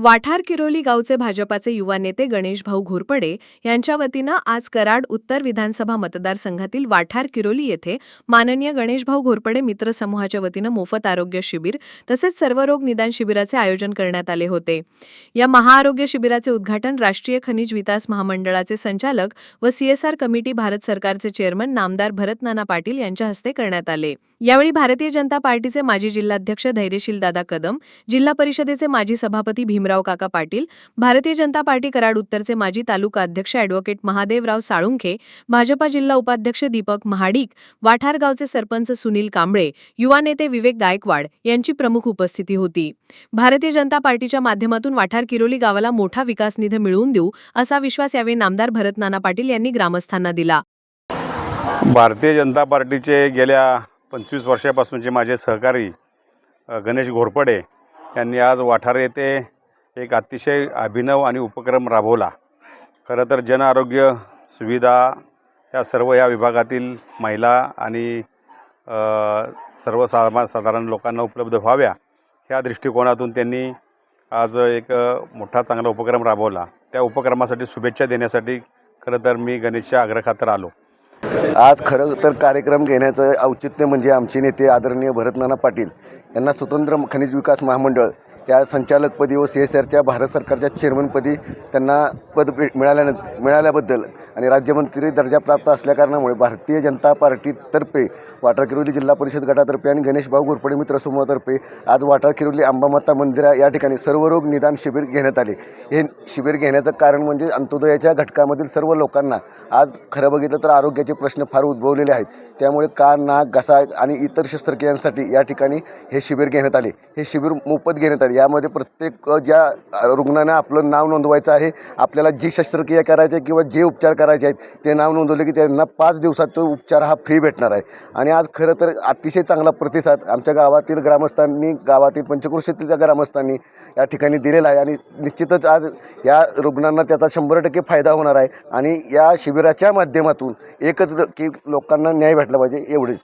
वाठार किरोली गावचे भाजपाचे युवा नेते गणेश भाऊ घोरपडे यांच्या वतीनं आज कराड उत्तर विधानसभा मतदारसंघातील वाठार किरोली येथे माननीय गणेशभाऊ घोरपडे मित्र समूहाच्या वतीनं मोफत आरोग्य शिबिर तसेच सर्वरोग निदान शिबिराचे आयोजन करण्यात आले होते. या महाआरोग्य शिबिराचे उद्घाटन राष्ट्रीय खनिज विकास महामंडळाचे संचालक व सीएसआर कमिटी भारत सरकारचे चेअरमन नामदार भरतनाना पाटील यांच्या हस्ते करण्यात आले. यावेळी भारतीय जनता पार्टीचे माजी जिल्हाध्यक्ष धैर्यशील दादा कदम जिल्हा परिषदेचे माजी सभापती भीमराव काका पाटील भारतीय जनता पार्टी कराड उत्तरचे माजी तालुका अध्यक्ष अॅडव्होकेट महादेवराव साळुंखे भाजपा जिल्हा उपाध्यक्ष दीपक महाडिक वाठारगावचे सरपंच सुनील कांबळे युवा नेते विवेक गायकवाड यांची प्रमुख उपस्थिती होती. भारतीय जनता पार्टीच्या माध्यमातून वाठार किरोली गावाला मोठा विकास निधी मिळवून देऊ असा विश्वास यावेळी नामदार भरत नाना पाटील यांनी ग्रामस्थांना दिला. भारतीय जनता पार्टीचे गेल्या पंचवीस वर्षापासूनचे माझे सहकारी गणेश घोरपडे यांनी आज वाठार येथे एक अतिशय अभिनव आणि उपक्रम राबवला. खरं तर जनआरोग्य सुविधा या सर्व या विभागातील महिला आणि सर्वसामा साधारण लोकांना उपलब्ध व्हाव्या ह्या दृष्टिकोनातून त्यांनी आज एक मोठा चांगला उपक्रम राबवला. त्या उपक्रमासाठी शुभेच्छा देण्यासाठी खरं तर मी गणेशच्या आग्रहाखातर आलो आज खरं तर कार्यक्रम घेण्याचं औचित्य म्हणजे आमचे नेते आदरणीय भरतनाना पाटील यांना स्वतंत्र खनिज विकास महामंडळ या संचालकपदी व सी एस आरच्या भारत सरकारच्या चेअरमनपदी त्यांना पद भेट मिळाल्यानंतर मिळाल्याबद्दल आणि राज्यमंत्री दर्जा प्राप्त असल्याकारणामुळे भारतीय जनता पार्टीतर्फे वाटारकिरोली जिल्हा परिषद गटातर्फे आणि गणेशभाऊ घोरपडे मित्र समूहातर्फे आज वाटारकिरोली अंबामाता मंदिरा या ठिकाणी सर्वरोग निदान शिबिर घेण्यात आले. हे शिबिर घेण्याचं कारण म्हणजे अंत्योदयाच्या घटकामधील सर्व लोकांना आज खरं बघितलं तर आरोग्याचे प्रश्न फार उद्भवलेले आहेत. त्यामुळे कान नाक घसा आणि इतर शस्त्रक्रियांसाठी या ठिकाणी हे शिबिर घेण्यात आले. हे शिबिर मोफत घेण्यात आले. यामध्ये प्रत्येक ज्या रुग्णांना आपलं नाव नोंदवायचं आहे आपल्याला जी शस्त्रक्रिया करायची आहे किंवा जे उपचार करायचे आहेत ते नाव नोंदवले की त्यांना पाच दिवसात तो उपचार हा फ्री भेटणार आहे. आणि आज खरं तर अतिशय चांगला प्रतिसाद आमच्या गावातील ग्रामस्थांनी गावातील पंचकृषीतील ग्रामस्थांनी या ठिकाणी दिलेला आहे. आणि निश्चितच आज या रुग्णांना त्याचा शंभर टक्के फायदा होणार आहे. आणि या शिबिराच्या माध्यमातून एकच की लोकांना न्याय भेटला पाहिजे एवढेच.